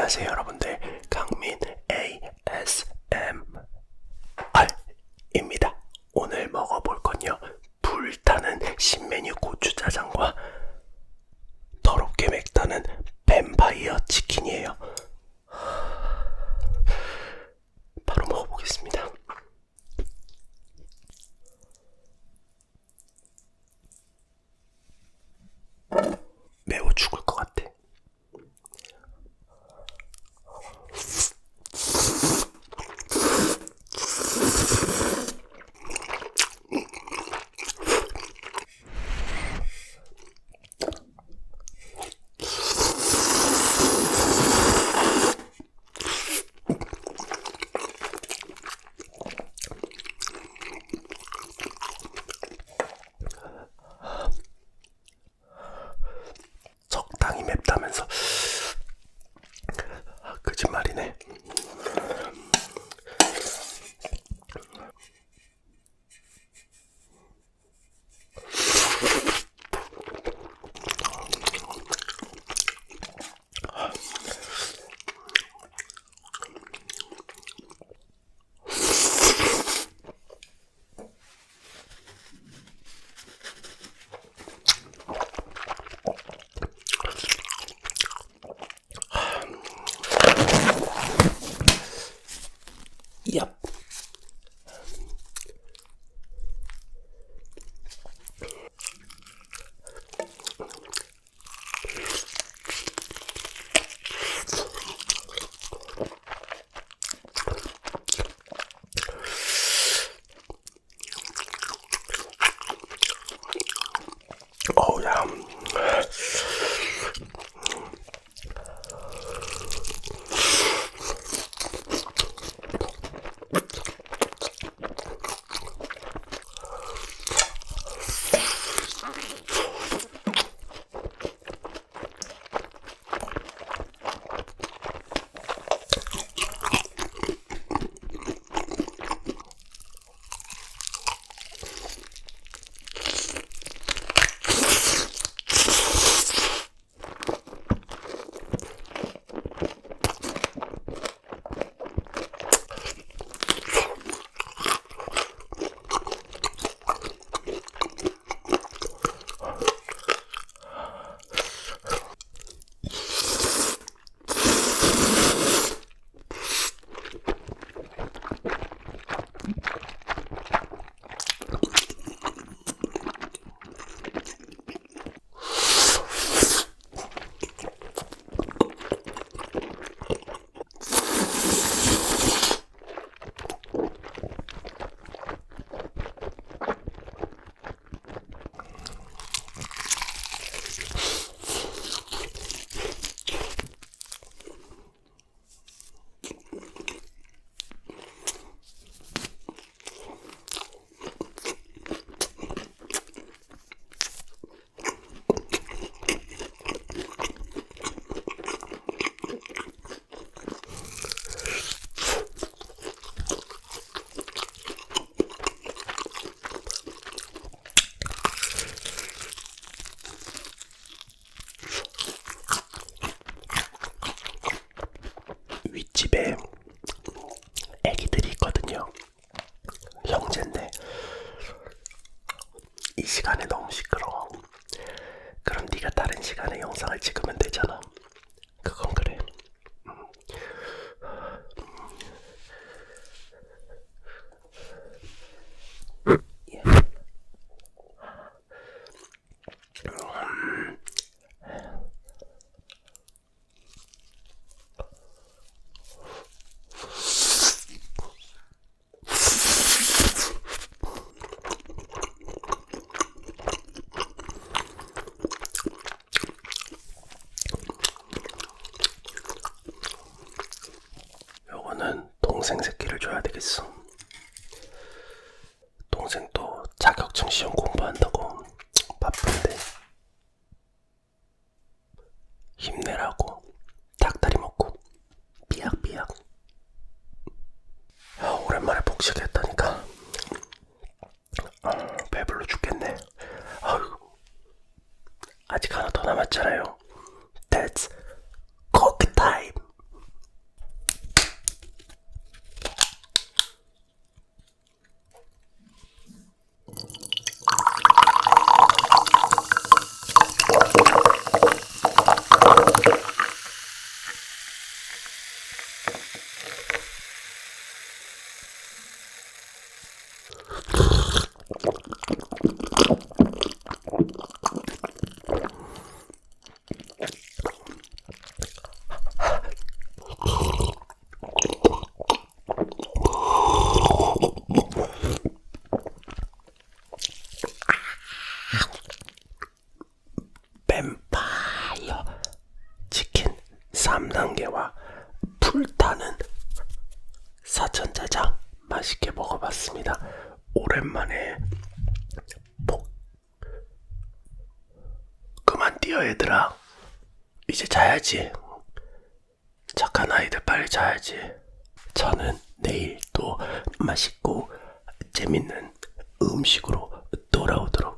안녕하세요 여러분들. 강민 이 시간에 너무 시끄러워. 그럼 네가 다른 시간에 영상을 찍으면 되잖아. 그건 그래. 예. 요거는 동생 새끼를 줘야 되겠어. 동생 또 자격증 시험 공부한다고 바쁜데 힘내라고 닭다리 먹고 삐약삐약. 야, 오랜만에 복식했다니까. 아, 배불러 죽겠네. 아유, 아직 하나 더 남았잖아요. 오랜만에. 복. 그만 뛰어 얘들아. 이제 자야지. 착한 아이들 빨리 자야지. 저는 내일 또 맛있고 재밌는 음식으로 돌아오도록